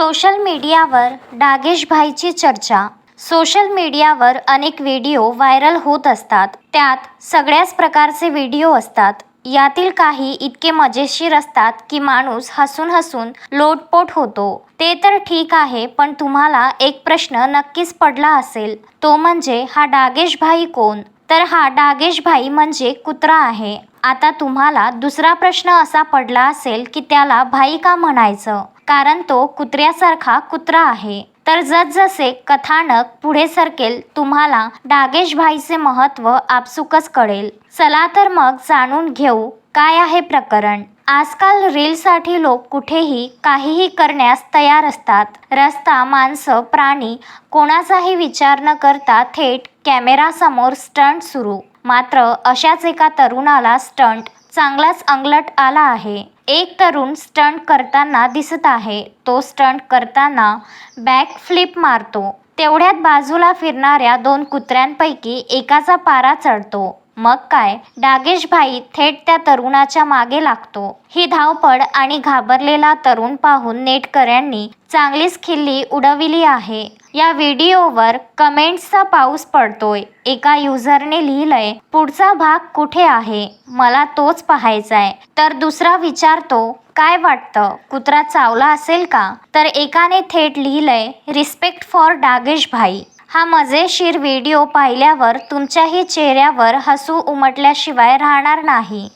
Social मीडियावर डागेशभाईची चर्चा. Social मीडियावर अनेक व्हिडिओ व्हायरल होत असतात. त्यात सगळ्याच प्रकारचे व्हिडिओ असतात. यातील काही इतके मजेशीर असतात की माणूस हसून हसून लोटपोट होतो. ते तर ठीक आहे पण तुम्हाला एक प्रश्न नक्कीच पडला असेल. तो म्हणजे हा डागेशभाई कोण? तर हा डागेशभाई म्हणजे कुत्रा आहे. आता तुम्हाला दुसरा प्रश्न असा पडला असेल की त्याला भाई का म्हणायचं? कारण तो कुत्र्यासारखा कुत्रा आहे. तर जसजसे कथानक पुढे सरकेल तुम्हाला डागेश भाईचे महत्त्व आपसुकच कळेल. चला तर मग जाणून घेऊ काय आहे प्रकरण. आजकाल रीलसाठी लोक कुठेही काहीही करण्यास तयार असतात. रस्ता माणसं प्राणी कोणाचाही विचार न करता थेट कॅमेरासमोर स्टंट सुरू. मात्र अशाच एका तरुणाला स्टंट चांगलाच अंगलट आला आहे. एक तरुण स्टंट करताना दिसत आहे. तो स्टंट करताना बॅक फ्लिप मारतो. तेवढ्यात बाजूला फिरणाऱ्या दोन कुत्र्यांपैकी एकाचा पारा चढतो. मग काय? डागेशभाई थेट त्या तरुणाच्या मागे लागतो. ही धावपळ आणि घाबरलेला तरुण पाहून नेटकऱ्यांनी चांगलीच खिल्ली उडविली आहे. या व्हिडिओवर कमेंट्सचा पाऊस पडतोय. एका युजरने लिहिलंय पुढचा भाग कुठे आहे? मला तोच पाहायचाय. तर दुसरा विचारतो काय वाटतं? कुत्रा चावला असेल का? तर एकाने थेट लिहिलंय रिस्पेक्ट फॉर डागेश भाई हा मजेशीर व्हिडिओ पाहिल्यावर तुमच्याही चेहऱ्यावर हसू उमटल्याशिवाय राहणार नाही.